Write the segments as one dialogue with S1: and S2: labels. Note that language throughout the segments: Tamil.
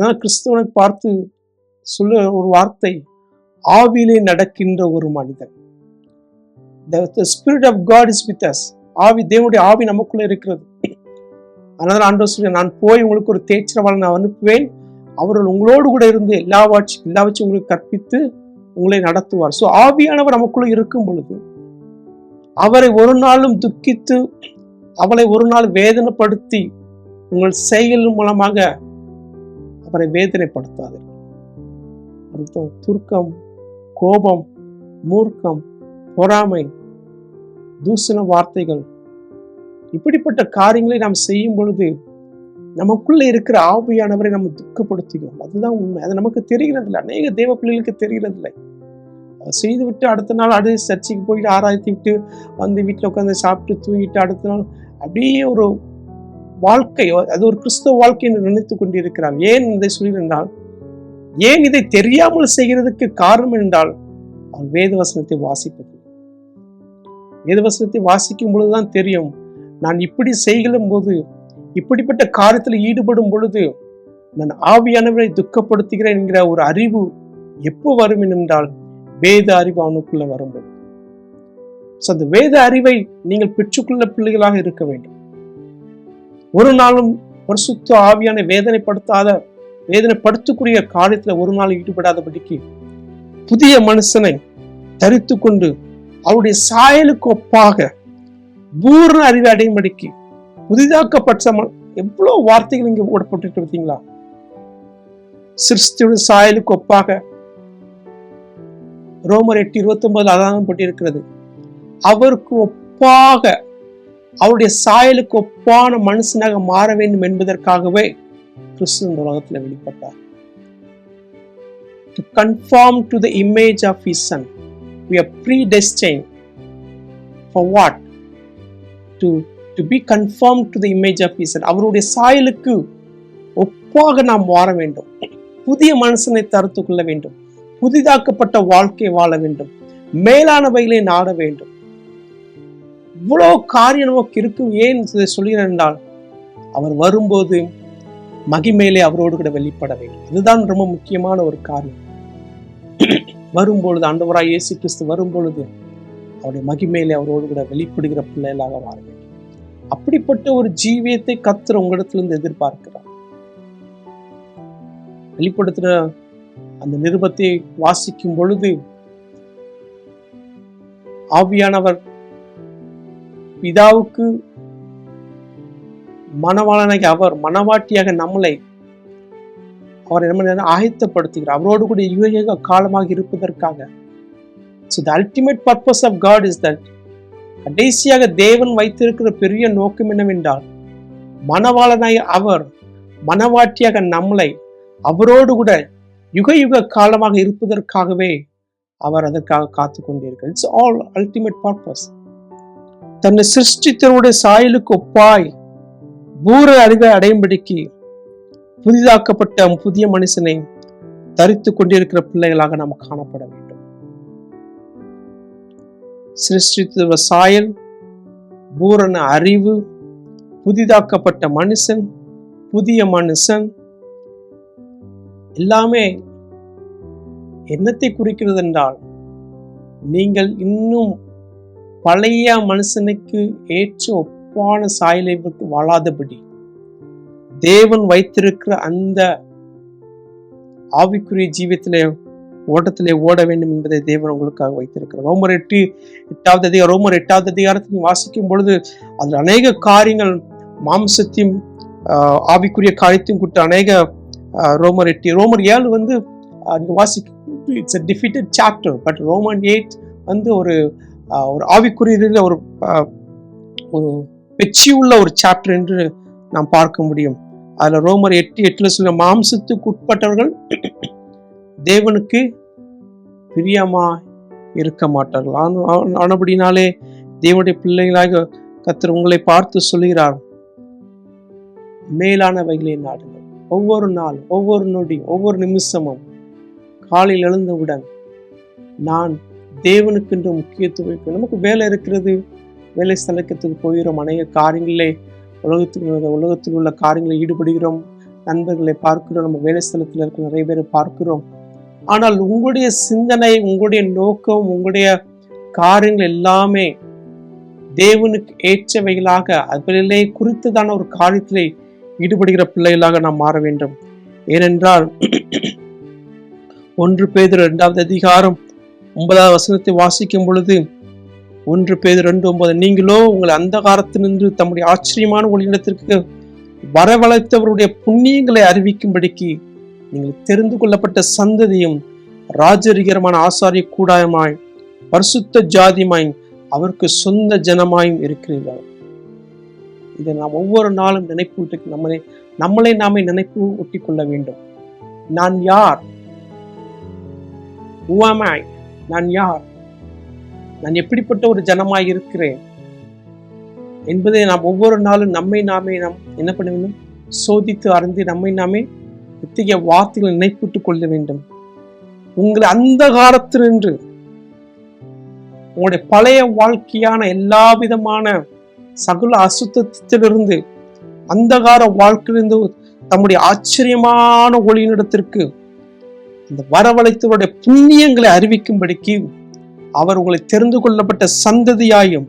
S1: அதனால் கிறிஸ்துவனை பார்த்து சொல்ல ஒரு வார்த்தை ஆவியிலே நடக்கின்ற ஒரு மனிதன். The spirit of God is with us. ஆவி தேவனுடைய ஆவி நமக்குள்ள இருக்கிறது. அதனால ஆண்டவர் சொல்லி நான் போய் உங்களுக்கு ஒரு தேய்ச்சிரவாளன் நான் அனுப்புவேன். அவர்கள் உங்களோடு கூட இருந்து எல்லா வாட்சி எல்லாவற்றையும் உங்களுக்கு கற்பித்து உங்களை நடத்துவார். ஸோ ஆவியானவர் நமக்குள்ள இருக்கும் பொழுது அவரை ஒரு நாளும் துக்கித்து அவளை ஒரு நாள் வேதனைப்படுத்தி உங்கள் செயல் மூலமாக அவரை வேதனைப்படுத்தாது அர்த்தம் துர்க்கம் கோபம் மூர்க்கம் பொறாமை தூசண வார்த்தைகள். இப்படிப்பட்ட காரியங்களை நாம் செய்யும் பொழுது நமக்குள்ளே இருக்கிற ஆவியானவரை நம்ம துக்கப்படுத்துகிறோம். அதுதான் உண்மை. அது நமக்கு தெரிகிறது இல்லை அநேக தேவ பிள்ளைகளுக்கு தெரிகிறது இல்லை அதை செய்து விட்டு அடுத்த நாள் அடுத்து சர்ச்சைக்கு போயிட்டு ஆராய்த்து விட்டு வந்து வீட்டில் உட்காந்து சாப்பிட்டு தூங்கிட்டு அடுத்த நாள் அப்படியே ஒரு வாழ்க்கை அது ஒரு கிறிஸ்தவ வாழ்க்கை என்று நினைத்து கொண்டிருக்கிறார். ஏன் இதை சொல்லியிருந்தால் ஏன் இதை தெரியாமல் செய்கிறதுக்கு காரணம் என்றால் அவன் வேதவசனத்தை வாசிப்பது வேதவசனத்தை வாசிக்கும் பொழுதுதான் தெரியும் நான் இப்படி செய்கிற போது இப்படிப்பட்ட காரியத்தில் ஈடுபடும் பொழுது நான் ஆவியானவரை துக்கப்படுத்துகிறேன் என்கிற ஒரு அறிவு எப்போ வரும் என்றால் வேத அறிவு அவனுக்குள்ள வரும்போது. ஸோ அந்த வேத அறிவை நீங்கள் பெற்றுக்கொள்ள பிள்ளைகளாக இருக்க வேண்டும். ஒரு நாளும் பரிசுத்த ஆவியான வேதனைப்படுத்தாத வேதனைப்படுத்தக்கூடிய காரியத்துல ஒரு நாள் ஈடுபடாதபடிக்கு புதிய மனுஷனை தரித்து கொண்டு அவருடைய சாயலுக்கு ஒப்பாக பூர்ண அறிவை அடையும்படிக்கு புதிதாக்கப்பட்ட எவ்வளோ எவ்வளவு வார்த்தைகள் இங்க போடப்பட்டு பார்த்தீங்களா? சிருஷ்டியுடைய சாயலுக்கு ஒப்பாக ரோமர் எட்டு இருபத்தி ஒன்பது அதான் பட்டிருக்கிறது அவருக்கு ஒப்பாக அவருடைய சாயலுக்கு ஒப்பான மனுஷனாக மாற வேண்டும் என்பதற்காகவே கிறிஸ்து இந்த உலகத்தில் வெளிப்பட்டார். To conform to the image of his son we are predestine for what to to be conform to the image of his son அவருடைய சாயலுக்கு ஒப்பாக நாம் மாற வேண்டும். புதிய மனுஷனை தருத்து கொள்ள வேண்டும். புதிதாக்கப்பட்ட வாழ்க்கை வாழ வேண்டும். மேலானவைகளை நாட வேண்டும். இவ்வளோ காரியம் நமக்கு இருக்கும் ஏன் இதை சொல்கிறேன் என்றால் அவர் வரும்போது மகிமையிலே அவரோடு கூட வெளிப்பட வேண்டும். அதுதான் ரொம்ப முக்கியமான ஒரு காரியம். வரும்பொழுது ஆண்டவராய் இயேசு கிறிஸ்து வரும்பொழுது அவருடைய மகிமையிலே அவரோடு கூட வெளிப்படுகிற பிள்ளைகளாக மாற வேண்டும். அப்படிப்பட்ட ஒரு ஜீவியத்தை கத்துற உங்களிடத்திலிருந்து எதிர்பார்க்கிறார். வெளிப்படுத்துகிற அந்த நிருபத்தை வாசிக்கும் பொழுது ஆவியானவர் பிதாவுக்கு மணவாளனாகி அவர் மணவாட்டியாக நம்மளை அவர் என்ன ஆயத்தப்படுத்துகிறார். அவரோடு கூட யுக காலமாக இருப்பதற்காக. So the ultimate purpose of God is that கடைசியாக தேவன் வைத்திருக்கிற பெரிய நோக்கம் என்னவென்றால் மணவாளனாய் அவர் மணவாட்டியாக நம்மளை அவரோடு கூட யுக யுக காலமாக இருப்பதற்காகவே அவர் அதற்காக காத்து கொண்டிருக்கிறார் இட்ஸ் ஆல் அல்டிமேட் பர்பஸ் தன்னை சிருஷ்டித்தருடைய சாயலுக்கு ஒப்பாய் பூர அறிவை அடையும்படிக்கு புதிதாக்கப்பட்ட புதிய மனுஷனை தரித்து கொண்டிருக்கிற பிள்ளைகளாக நாம் காணப்பட வேண்டும். சிருஷ்டித்த சாயல் பூரண அறிவு புதிதாக்கப்பட்ட மனுஷன் புதிய மனுஷன் எல்லாமே என்னத்தை குறிக்கிறது என்றால் நீங்கள் இன்னும் பழைய மனுஷனுக்கு ஏற்ற ஒப்பான சாயலை விட்டு வாழாதபடி தேவன் வைத்திருக்கிற அந்த ஆவிக்குரிய ஜீவியத்திலே ஓட்டத்திலே ஓட வேண்டும் என்பதை தேவன் உங்களுக்காக வைத்திருக்கிறார். ரோமர் எட்டு எட்டாவது அதிகாரம் ரோமர் எட்டாவது அதிகாரத்தை வாசிக்கும் பொழுது அதில் அநேக காரியங்கள் மாம்சத்தையும் ஆவிக்குரிய காரியத்தையும் கூட்ட அநேக ரோமர் எட்டு ரோமர் ஏழு வந்து ஆஹ், வாசிக்கும் it's a defeated chapter but Roman eight வந்து ஒரு ஒரு ஆவிக்குரிய ஒரு ஒரு வெற்றி உள்ள ஒரு சாப்டர் என்று நாம் பார்க்க முடியும். அதில் ரோமர் எட்டு எட்டுல சொல்ல மாம்சத்துக்கு உட்பட்டவர்கள் தேவனுக்கு பிரியமா இருக்க மாட்டார்கள். ஆன- ஆனபடினாலே தேவனுடைய பிள்ளைகளாக கத்தர் உங்களை பார்த்து சொல்கிறார் மேலானவைகளை நாடுங்கள். ஒவ்வொரு நாள் ஒவ்வொரு நொடி ஒவ்வொரு நிமிஷமும் காலையில் எழுந்தவுடன் நான் தேவனுக்கென்று முக்கியத்துவம் நமக்கு வேலை இருக்கிறது வேலை ஸ்தலத்துக்கு போகிறோம். அநேக காரியங்களே உலகத்தில் உலகத்தில் உள்ள காரியங்களில் ஈடுபடுகிறோம். நண்பர்களை பார்க்கிறோம். நம்ம வேலை ஸ்தலத்தில் இருக்கிற நிறைய பேரை பார்க்கிறோம். ஆனால் உங்களுடைய சிந்தனை உங்களுடைய நோக்கம் உங்களுடைய காரியங்கள் எல்லாமே தேவனுக்கு ஏற்றவைகளாக அதிலே குறித்ததான ஒரு காரியத்திலே ஈடுபடுகிற பிள்ளைகளாக நாம் மாற வேண்டும். ஏனென்றால் ஒன்று பேதர் இரண்டாவது அதிகாரம் ஒன்பதாவது வசனத்தை வாசிக்கும் பொழுது ஒன்று பேர் ரெண்டு ஒன்பது நீங்களோ உங்களை அந்த காலத்திலிருந்து தம்முடைய ஆச்சரியமான ஒளியிடத்திற்கு வரவழைத்தவருடைய புண்ணியங்களை அறிவிக்கும்படிக்கு நீங்கள் தெரிந்து கொள்ளப்பட்ட சந்ததியும் ராஜரிகரமான ஆசாரிய கூடாயமாய் பரிசுத்த ஜாதியுமாய் அவருக்கு சொந்த ஜனமாயும் இருக்கிறீர்கள். இதை நாம் ஒவ்வொரு நாளும் நினைப்பு நம்மளை நம்மளை நாமே நினைப்பு ஒட்டி கொள்ள வேண்டும். நான் யார்? உவாமாய் நான் யார்? நான் எப்படிப்பட்ட ஒரு ஜனமாய் இருக்கிறேன்? என்பதை நாம் ஒவ்வொரு நாளும் நம்மை நாமே நாம் என்ன பண்ண வேண்டும்? சோதித்து அறிந்து நம்மை நாமே இத்தகைய வார்த்தைகளை நினைப்பிட்டுக் கொள்ள வேண்டும். உங்களை அந்த காலத்திலிருந்து உங்களுடைய பழைய வாழ்க்கையான எல்லா விதமான சகுல அசுத்தத்திலிருந்து அந்தகார வாழ்க்கையிலிருந்து தம்முடைய ஆச்சரியமான ஒளியினிடத்திற்கு இந்த வரவழைத்தவருடைய புண்ணியங்களை அறிவிக்கும்படிக்கு அவர் உங்களை தெரிந்து கொள்ளப்பட்ட சந்ததியாயும்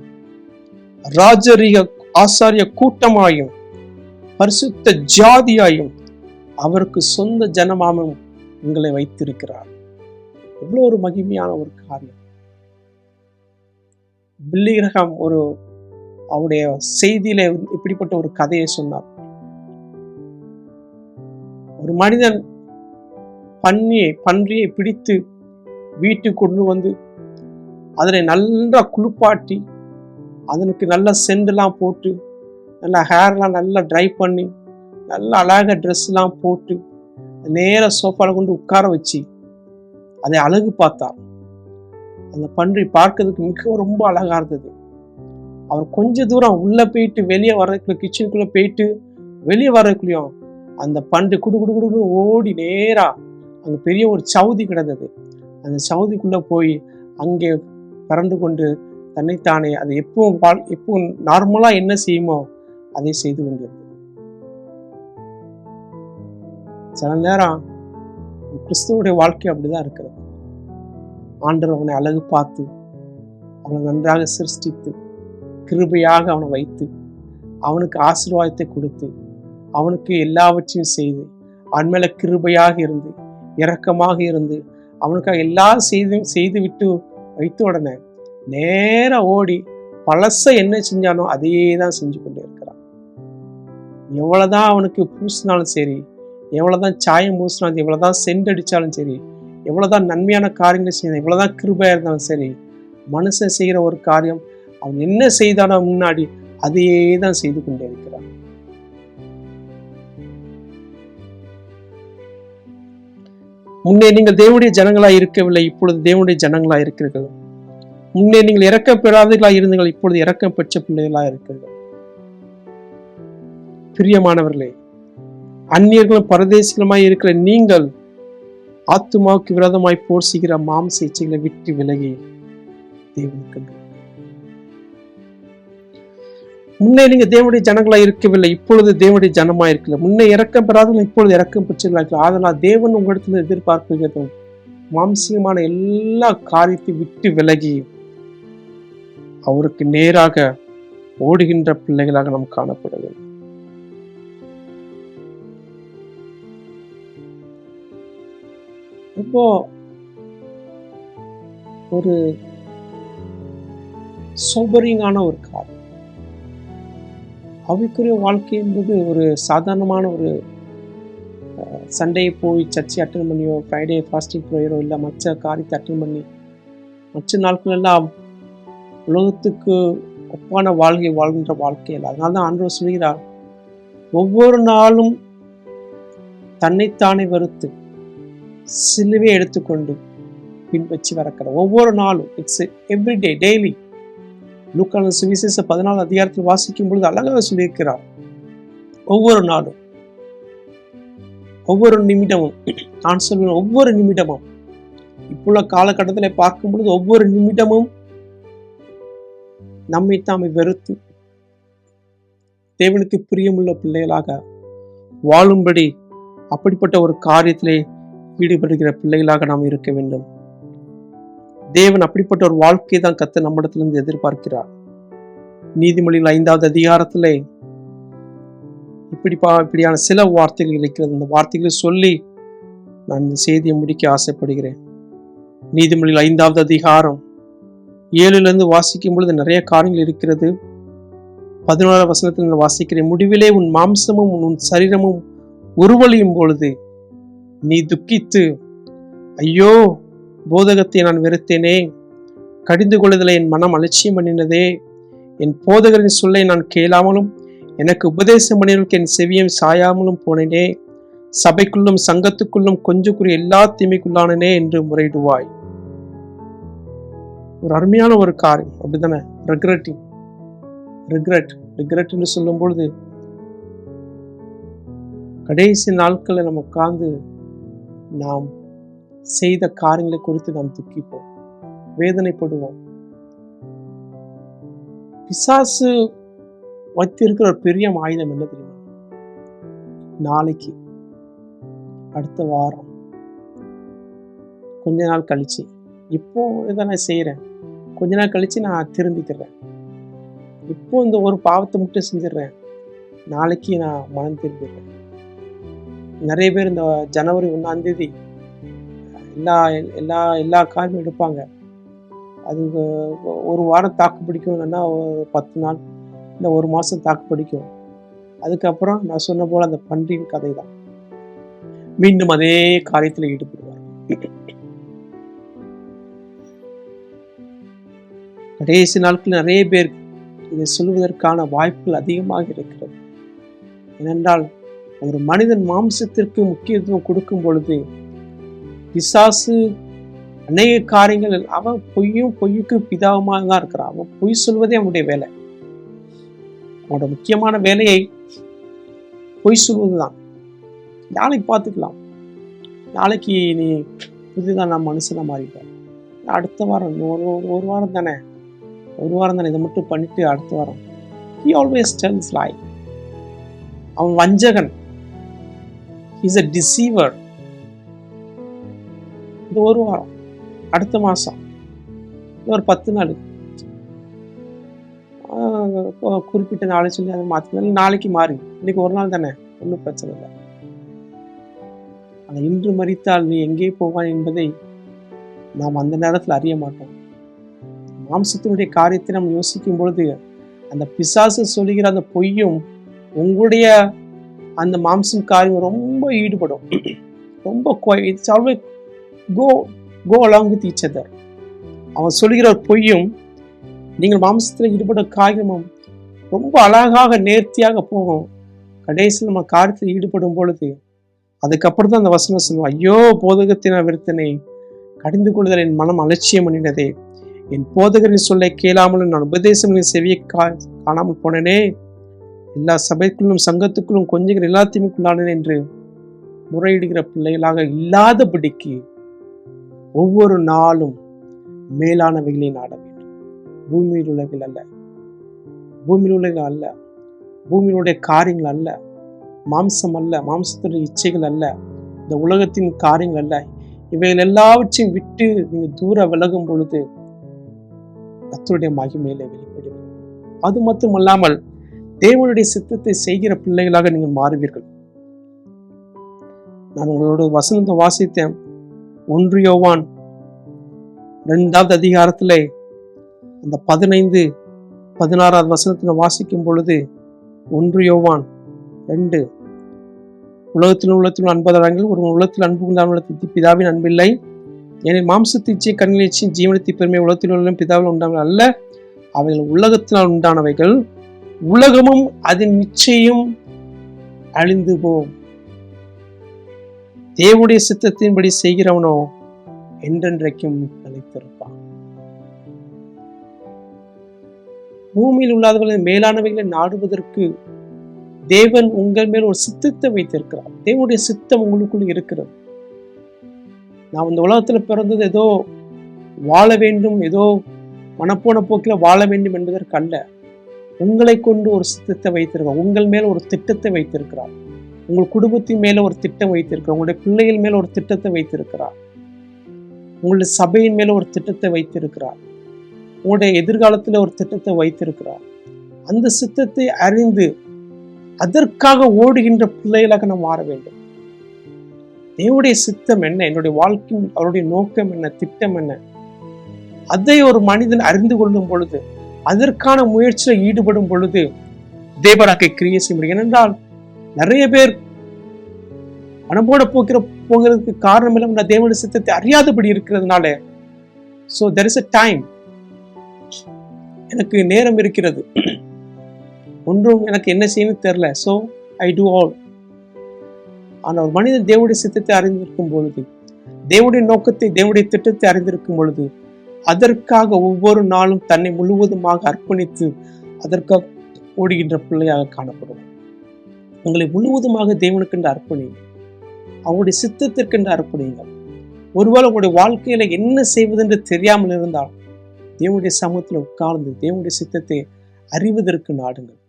S1: ராஜரிக ஆசாரிய கூட்டமாயும் பரிசுத்த ஜாதியாயும் அவருக்கு சொந்த ஜனமாமும் உங்களை வைத்திருக்கிறார். எவ்வளோ ஒரு மகிமையான ஒரு காரியம். பில்லிகிரகம் ஒரு அவருடைய செய்தியில இப்படிப்பட்ட ஒரு கதையை சொன்னார். ஒரு மனிதன் பன்னியை பன்றியை பிடித்து வீட்டுக்கு கொண்டு வந்து அதனை நல்லா குளிப்பாட்டி அதனுக்கு நல்ல செண்டெல்லாம் போட்டு நல்லா ஹேர்லாம் நல்லா ட்ரை பண்ணி நல்லா அழகாக ட்ரெஸ்லாம் போட்டு நேராக சோஃபாவில் கொண்டு உட்கார வச்சு அதை அழகு பார்த்தார். அந்த பன்றி பார்க்கறதுக்கு மிக ரொம்ப அழகாக இருந்தது. அவர் கொஞ்ச தூரம் உள்ளே போயிட்டு வெளியே வர்றதுக்குள்ள கிச்சனுக்குள்ளே போயிட்டு வெளியே வர்றதுக்குள்ளேயும் அந்த பன்றி குடு குடு குடுன்னு ஓடி நேராக அங்கே பெரிய ஒரு சவுதி கிடந்தது. அந்த சவுதிக்குள்ள போய் அங்கே பறந்து கொண்டு தன்னைத்தானே அது எப்போ வாழ் எப்போ நார்மலா என்ன செய்யுமோ அதை செய்து கொண்டிருந்தது. சில நேரம் கிறிஸ்துவனுடைய வாழ்க்கை அப்படிதான் இருக்கிறது. ஆண்டவர் அவனை அழகு பார்த்து அவனை நன்றாக சிருஷ்டித்து கிருபையாக அவனை வைத்து அவனுக்கு ஆசீர்வாதத்தை கொடுத்து அவனுக்கு எல்லாவற்றையும் செய்து அவன் மேல கிருபையாக இருந்து இரக்கமாக இருந்து அவனுக்காக எல்லா செய்து செய்து விட்டு வைத்த உடனே நேரா ஓடி பழச என்ன செஞ்சானோ அதையே தான் செஞ்சு கொண்டே இருக்கிறான். எவ்வளவுதான் அவனுக்கு பூசினாலும் சரி எவ்வளவுதான் சாயம் பூசினாலும் எவ்வளவுதான் சென்ட் அடிச்சாலும் சரி எவ்வளவுதான் நன்மையான காரியங்களை செய்யணும் எவ்வளவுதான் கிருபையா இருந்தாலும் சரி மனுஷன் செய்கிற ஒரு காரியம் அவன் என்ன செய்தானோ முன்னாடி அதையே தான் செய்து கொண்டே இருக்கிறான். முன்னே நீங்கள் தேவனுடைய ஜனங்களாய் இருக்கவில்லை இப்பொழுது தேவனுடைய ஜனங்களாய் இருக்கிறீர்கள். முன்னே நீங்கள் இறக்கம் பெறாதீர்களாக இருந்தீர்கள் இப்பொழுது இறக்கம் பெற்ற பிள்ளைகளாக இருக்கிறீர்கள். பிரியமானவர்களே அந்நியர்களும் பரதேசிகளுமாய் இருக்கிற நீங்கள் ஆத்துமாவுக்கு விரோதமாய் போர் செய்கிற மாம்ச இச்சைகளை விட்டு விலகி தேவனுக்கு முன்னே நீங்க தேவனுடைய ஜனங்களா இருக்கவில்லை இப்பொழுது தேவனுடைய ஜனமா இருக்கல. முன்னே இறக்கம் பெறாதவங்க இப்பொழுது இறக்கம் பெற்றுள்ளார்கள் அதனால் தேவன் உங்களிடத்தில் எதிர்பார்க்கிறது மாம்சியமான எல்லா காரியத்தை விட்டு விலகி அவருக்கு நேராக ஓடுகின்ற பிள்ளைகளாக நாம் காணப்பட வேண்டும். இப்போ ஒரு சோபரிங்கான ஒரு காரியம். அவைக்குரிய வாழ்க்கை என்பது ஒரு சாதாரணமான ஒரு சண்டே போய் சர்ச்சை அட்டன் பண்ணியோ ஃப்ரைடே ஃபாஸ்டிங் ப்ரேயரோ இல்லை மற்ற காரியத்தை அட்டன் பண்ணி மற்ற நாட்கள் எல்லாம் உலகத்துக்கு ஒப்பான வாழ்க்கை வாழ்கின்ற வாழ்க்கை இல்லை அதனால தான் ஆண்டவர் சொல்கிறார் ஒவ்வொரு நாளும் தன்னைத்தானே வெறுத்து சிலுவை எடுத்துக்கொண்டு பின்பற்றி வரக்கிற ஒவ்வொரு நாளும் இட்ஸ் எவ்ரிடே டெய்லி லூக்கான சுவிசேஷ பதினாலு அதிகாரத்தில் வாசிக்கும் பொழுது அழகாக சொல்லியிருக்கிறார். ஒவ்வொரு நாடும் ஒவ்வொரு நிமிடமும் நான் சொல்வேன் ஒவ்வொரு நிமிடமும் இப்புள்ள காலகட்டத்தில் பார்க்கும் பொழுது ஒவ்வொரு நிமிடமும் நம்மை தாமை வெறுத்து தேவனுக்கு பிரியமுள்ள பிள்ளைகளாக வாழும்படி அப்படிப்பட்ட ஒரு காரியத்திலே ஈடுபடுகிற பிள்ளைகளாக நாம் இருக்க வேண்டும். தேவன் அப்படிப்பட்ட ஒரு வாழ்க்கை தான் கத்த நம்மிடத்திலிருந்து எதிர்பார்க்கிறார். நீதிமொழியில் ஐந்தாவது அதிகாரத்திலே இப்படிப்பா இப்படியான சில வார்த்தைகள் இருக்கிறது. இந்த வார்த்தைகளை சொல்லி நான் இந்த செய்தியை முடிக்க ஆசைப்படுகிறேன். நீதிமொழியில் ஐந்தாவது அதிகாரம் ஏழுலேருந்து வாசிக்கும் பொழுது நிறைய காரியங்கள் இருக்கிறது. பதினோராம் வசனத்தில் நான் வாசிக்கிறேன் முடிவிலே உன் மாம்சமும் உன் சரீரமும் உருவழியும் பொழுது நீ துக்கித்து ஐயோ போதகத்தை நான் வெறுத்தேனே? கடிந்து கொள்ளுதலை என் மனம் அலட்சியம் பண்ணினதே? என் போதகரின் சொல்லை நான் கேளாமலும் எனக்கு உபதேசம் பண்ணினவர்களுக்கு என் செவியம் சாயாமலும் போனேனே? சபைக்குள்ளும் சங்கத்துக்குள்ளும் கொஞ்சம் குறி எல்லா தீமைக்குள்ளானனே என்று முறையிடுவாய். ஒரு அருமையான ஒரு காரியம். அப்படிதானே ரெக்ரெட்டிங் ரிக்ரெட் ரிக்ரெட்னு சொல்லும் பொழுது கடைசி நாட்களில் நம்ம உட்கார்ந்து நாம் செய்த காரியங்களை குறித்து நாம் துக்கிப்போம். வேதனைப்படுவோம். பிசாசு வைத்திருக்கிற ஒரு பெரிய ஆயுதம் என்ன தெரியுமா? நாளைக்கு அடுத்த வாரம். கொஞ்ச நாள் கழிச்சு. இப்போ இதை நான் செய்கிறேன் கொஞ்ச நாள் கழிச்சு நான் திருந்திக்கிறேன் இப்போ இந்த ஒரு பாவத்தை மட்டும் செஞ்சிடுறேன். நாளைக்கு நான் மனம் திரும்பிடுறேன். நிறைய பேர் இந்த ஜனவரி ஒன்றாந்தேதி எல்லா எல்லா எல்லா காரியமும் எடுப்பாங்க. அது ஒரு வாரம் தாக்கு பிடிக்கும்னா ஒரு பத்து நாள் இல்லை ஒரு மாதம் தாக்கு பிடிக்கும். அதுக்கப்புறம் நான் சொன்ன போல் அந்த பன்றியின் கதை தான் மீண்டும் அதே காரியத்தில் ஈடுபடுவார். கடைசி நாட்கள் நிறைய பேர் இதை சொல்வதற்கான வாய்ப்புகள் அதிகமாக இருக்கிறது. ஏனென்றால் ஒரு மனிதன் மாம்சத்திற்கு முக்கியத்துவம் கொடுக்கும் பொழுது பிசாசு அநேக காரியங்கள் அவன் பொய்யும் பொய்யுக்கு பிதாவுமாக தான் இருக்கிறான். அவன் பொய் சொல்வதே அவனுடைய வேலை. அவனோட முக்கியமான வேலையை பொய் சொல்வதுதான். நாளைக்கு பார்த்துக்கலாம். நாளைக்கு நீ புதிதாக நான் மனுஷனை மாறிட்டேன் அடுத்த வாரம் ஒரு ஒரு வாரம் தானே? ஒரு வாரம் தானே? இதை மட்டும் பண்ணிட்டு அடுத்த வாரம். ஹி ஆல்வேஸ் டெல்ஸ் லை அவன் வஞ்சகன். இஸ் அ டிசீவர் இது ஒரு வாரம். அடுத்த மாதம் இது ஒரு பத்து நாள். குறிப்பிட்ட நாளை சொல்லி அதை மாற்றினாலும் நாளைக்கு மாறி. இன்னைக்கு ஒரு நாள் தானே. ஒன்றும் பிரச்சனை இல்லை. ஆனால் இன்று மறித்தால் நீ எங்கே போவான் என்பதை நாம் அந்த நேரத்தில் அறிய மாட்டோம். மாம்சத்தினுடைய காரியத்தை நாம் யோசிக்கும் பொழுது அந்த பிசாசு சொல்லுகிற அந்த பொய்யும் உங்களுடைய அந்த மாம்சம் காரியம் ரொம்ப ஈடுபடும். ரொம்ப it's always go go along with each other அவன் சொல்கிற பொய்யும் நீங்கள் மாம்சத்தில் ஈடுபட காரியமும் ரொம்ப அழகாக நேர்த்தியாக போகும். கடைசியில் நம்ம காரியத்தில் ஈடுபடும் பொழுது அதுக்கப்புறம் தான் அந்த வசனம் சொல்லுவோம் ஐயோ போதகத்தின் நான் கடிந்து கொள்ளுதல் என் மனம் அலட்சியம் பண்ணினதே என் போதகரின் சொல்லை கேளாமலும் நான் உபதேசங்களின் செவியை கா காணாமல் போனேனே. எல்லா சபைக்குள்ளும் சங்கத்துக்குள்ளும் கொஞ்சங்கள் எல்லாத்தையுமே என்று முறையிடுகிற பிள்ளைகளாக இல்லாதபடிக்கு ஒவ்வொரு நாளும் மேலானவைகளை நாட வேண்டும். பூமியில் உலகில் அல்ல. பூமியில் உள்ளவைகள் அல்ல. பூமியினுடைய காரியங்கள் அல்ல. மாம்சம் அல்ல. மாம்சத்துடைய இச்சைகள் அல்ல. இந்த உலகத்தின் காரியங்கள் அல்ல. இவைகள் எல்லாவற்றையும் விட்டு நீங்கள் தூர விலகும் பொழுது கத்தருடைய மகிமையில வெளிப்படும் அது மட்டும் அல்லாமல் தேவனுடைய சித்தத்தை செய்கிற பிள்ளைகளாக நீங்கள் மாறுவீர்கள். நான் உங்களோட வசனத்தை வாசித்தேன். ஒன்று யோவான். ரெண்டாவது அதிகாரத்தில் அந்த பதினைந்து பதினாறாவது வசனத்தில் வாசிக்கும் பொழுது ஒன்று யோவான் ரெண்டு. உலகத்திலும் உள்ளத்தில் அன்பதாரங்கள் ஒரு உலகத்தில் அன்பு உண்டான பிதாவின் அன்பில்லை ஏனில் மாம்சத்திச்சை கண்ணிச்சையும் ஜீவனத்தை பெருமை உலகத்தில் உள்ள பிதாவில் உண்டானவை அல்ல. அவைகள் உலகத்தினால் உண்டானவைகள். உலகமும் அதன் நிச்சயம் அழிந்து போகும் தேவனுடைய சித்தத்தின்படி செய்கிறவனோ என்றென்றைக்கும் நிலைத்திருப்பான். பூமியில் உள்ளாதவர்களை மேலானவைகளை நாடுவதற்கு தேவன் உங்கள் மேல் ஒரு சித்தத்தை வைத்திருக்கிறார். தேவனுடைய சித்தம் உங்களுக்குள் இருக்கிறது. நாம் இந்த உலகத்துல பிறந்தது ஏதோ வாழ வேண்டும் ஏதோ மனப்போன போக்கில் வாழ வேண்டும் என்பதற்கு அல்ல உங்களை கொண்டு ஒரு சித்தத்தை வைத்திருக்கிறார். உங்கள் மேல் ஒரு திட்டத்தை வைத்திருக்கிறார். உங்கள் குடும்பத்தின் மேல ஒரு திட்டம் வைத்திருக்கிறார். உங்களுடைய பிள்ளைகள் மேல ஒரு திட்டத்தை வைத்திருக்கிறார். உங்களுடைய சபையின் மேல ஒரு திட்டத்தை வைத்திருக்கிறார். உங்களுடைய எதிர்காலத்தில் ஒரு திட்டத்தை வைத்திருக்கிறார். அந்த சித்தத்தை அறிந்து அதற்காக ஓடுகின்ற பிள்ளைகளாக நாம் மாற வேண்டும். தேவடைய சித்தம் என்ன? என்னுடைய வாழ்க்கையின் அவருடைய நோக்கம் என்ன? திட்டம் என்ன? அதை ஒரு மனிதன் அறிந்து கொள்ளும் பொழுது அதற்கான முயற்சியில் ஈடுபடும் பொழுது தேவராக்கை கிரியை செய்ய முடியும். ஏனென்றால் நிறைய பேர் மனம்போட போக்கிற போகிறதுக்கு காரணம் இல்லை தேவனுடைய சித்தத்தை அறியாதபடி இருக்கிறதுனால so there is a time எனக்கு நேரம் இருக்கிறது. ஒன்றும் எனக்கு என்ன செய்யணும் தெரில ஸோ ஐ டூ ஆல் ஆனால் ஒரு மனிதன் தேவடைய சித்தத்தை அறிந்திருக்கும் பொழுது தேவடைய நோக்கத்தை தேவடைய திட்டத்தை அறிந்திருக்கும் பொழுது அதற்காக ஒவ்வொரு நாளும் தன்னை முழுவதுமாக அர்ப்பணித்து அதற்காக ஓடுகின்ற பிள்ளையாக காணப்படும் உங்களை முழுவதுமாக தேவனுக்கென்று அர்ப்பணிங்க அவருடைய சித்தத்திற்கென்று அர்ப்பணிங்கள் ஒருவேளை உங்களுடைய வாழ்க்கையில என்ன செய்வதென்று தெரியாமல் இருந்தால் தேவனுடைய சமூகத்தில் உட்கார்ந்து தேவனுடைய சித்தத்தை அறிவதற்கு நாடுங்கள்.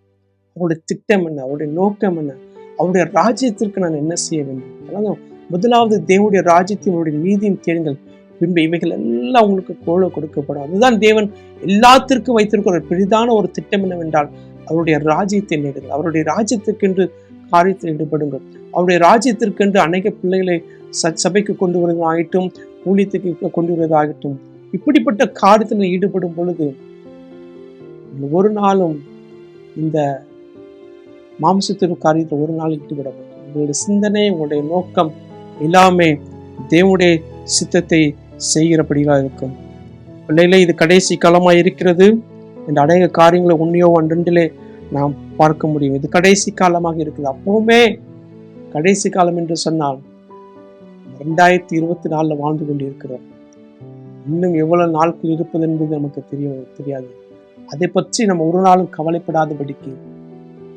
S1: அவருடைய திட்டம் என்ன? அவருடைய நோக்கம் என்ன? அவருடைய ராஜ்யத்திற்கு நான் என்ன செய்ய வேண்டும்? அதாவது முதலாவது தேவனுடைய ராஜ்யத்தினுடைய அவருடைய நீதியும் தேடுங்கள். பின்பு இவைகள் எல்லாம் உங்களுக்கு கோழ கொடுக்கப்படும். அதுதான் தேவன் எல்லாத்திற்கும் வைத்திருக்கிற ஒரு பெரிதான ஒரு திட்டம் என்னவென்றால் அவருடைய ராஜ்யத்தை நேடுங்கள். அவருடைய ராஜ்யத்துக்கென்று காரியத்தில் ஈடுபடுங்கள். அவருடைய ராஜ்யத்திற்கென்று அநேக பிள்ளைகளை ச சபைக்கு கொண்டு வருவதாகட்டும் ஊழியத்துக்கு கொண்டு வருவதாகட்டும் இப்படிப்பட்ட காரியத்தில் ஈடுபடும் பொழுது ஒரு நாளும் இந்த மாம்சத்திற்கு காரியத்தில் ஒரு நாள் ஈடுபட மாட்டோம். உங்களுடைய சிந்தனை உங்களுடைய நோக்கம் எல்லாமே தேவனுடைய சித்தத்தை செய்கிறபடியாக இருக்கும். பிள்ளைகளே இது கடைசி காலமாக இருக்கிறது. இந்த அநேக காரியங்களை உண்மையோ ஒன்றெண்டிலே நாம் பார்க்க முடியும். இது கடைசி காலமாக இருக்குது. அப்பவுமே கடைசி காலம் என்று சொன்னால் ரெண்டாயிரத்தி இருபத்தி நாலில் வாழ்ந்து கொண்டு இருக்கிறோம் இன்னும் எவ்வளவு நாட்கள் இருப்பது என்பது நமக்கு தெரிய தெரியாது. அதை பற்றி நம்ம ஒரு நாளும் கவலைப்படாதபடிக்கு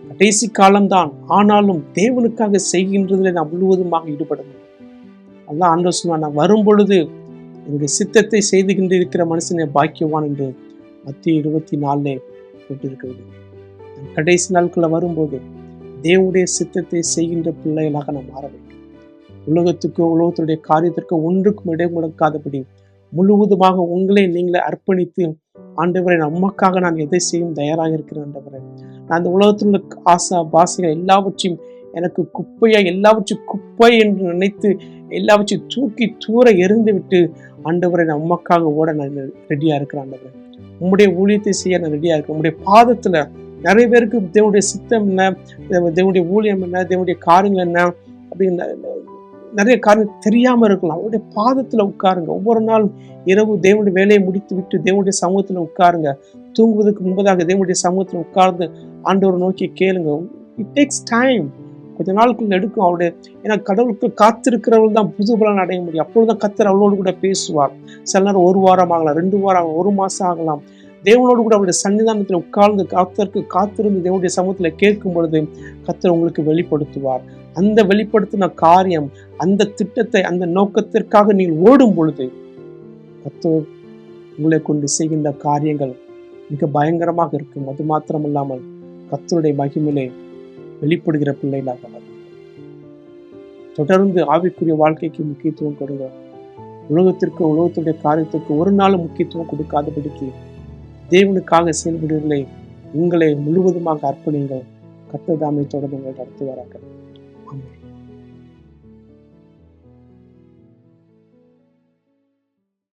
S1: கடைசி காலம்தான். ஆனாலும் தேவனுக்காக செய்கின்றதில் நாம் முழுவதுமாக ஈடுபட முடியும். அதான் ஆண்டவர் சொன்னார் நான் வரும் பொழுது என்னுடைய சித்தத்தை செய்து கொண்டிருக்கிற மனுஷனை பாக்கியவான் என்று மத்திய இருபத்தி நாலுலே போட்டிருக்கிறது கடைசி நாட்களில் வரும்போது தேவனுடைய சித்தத்தை செய்கின்ற பிள்ளைகளாக நாம் மாற வேண்டும். உலகத்துக்கோ உலகத்துடைய காரியத்திற்கோ ஒன்றுக்கும் இடம் முடக்காதபடி முழுவதுமாக உங்களை நீங்களே அர்ப்பணித்து ஆண்டவரை நமக்காக நான் எதை செய்யும் தயாராக இருக்கிறேன் ஆண்டவரை. நான் அந்த உலகத்தில் உள்ள ஆசா பாசைகள் எல்லாவற்றையும் எனக்கு குப்பையா எல்லாவற்றையும் குப்பை என்று நினைத்து எல்லாவற்றையும் தூக்கி தூர எறிந்து விட்டு ஆண்டவரை நான் உமக்காக ஓட நான் ரெடியா இருக்கிறேன் ஆண்டவரை. உம்முடைய ஊழியத்தை செய்ய நான் ரெடியா இருக்கேன் உம்முடைய பாதத்துல நிறைய பேருக்கு தேவனுடைய சித்தம் என்ன தேவனுடைய ஊழியம் என்ன தேவனுடைய காரியங்கள் என்ன அப்படின்னு நிறைய காரியம் தெரியாம இருக்கலாம். அவருடைய பாதத்துல உட்காருங்க. ஒவ்வொரு நாளும் இரவு தேவனுடைய வேலையை முடித்து விட்டு தேவனுடைய சமூகத்துல உட்காருங்க. தூங்குவதற்கு முன்பதாக தேவனுடைய சமூகத்துல உட்கார்ந்து ஆண்டவரை நோக்கி கேளுங்க. இட் டேக்ஸ் டைம் கொஞ்ச நாளுக்குள்ள எடுக்கும் அவருடைய ஏன்னா கடவுளுக்கு காத்திருக்கிறவர்கள் தான் புது பலன் அடைய முடியும். அப்பொழுதுதான் கத்தர் அவளோடு கூட பேசுவார். சில நேரம் ஒரு வாரம் ஆகலாம் ரெண்டு வாரம் ஆகலாம் ஒரு மாசம் ஆகலாம். தேவனோடு கூட அவருடைய சன்னிதானத்தில் உட்கார்ந்து காத்தருக்கு காத்திருந்து தேவனுடைய சமூகத்தில் கேட்கும் பொழுது கத்தர் உங்களுக்கு வெளிப்படுத்துவார். அந்த வெளிப்படுத்தின காரியம் அந்த திட்டத்தை அந்த நோக்கத்திற்காக நீங்கள் ஓடும் பொழுது கத்தர் உங்களை கொண்டு செய்கின்ற காரியங்கள் மிக பயங்கரமாக இருக்கும். அது மாத்திரமல்லாமல் கத்தருடைய மகிமிலே வெளிப்படுகிற பிள்ளைகளாக வரும் தொடர்ந்து ஆவிக்குரிய வாழ்க்கைக்கு முக்கியத்துவம் கொடுங்க. உலகத்திற்கு உலகத்துடைய காரியத்துக்கு ஒரு நாள் முக்கியத்துவம் கொடுக்காதபடிக்கு தேவனுக்காக செயல்படுவதில்லை. உங்களை முழுவதுமாக அர்ப்பணிங்கள் கத்ததாமை தொடர்ந்து உங்களை நடத்துவாராக. ஆமாம்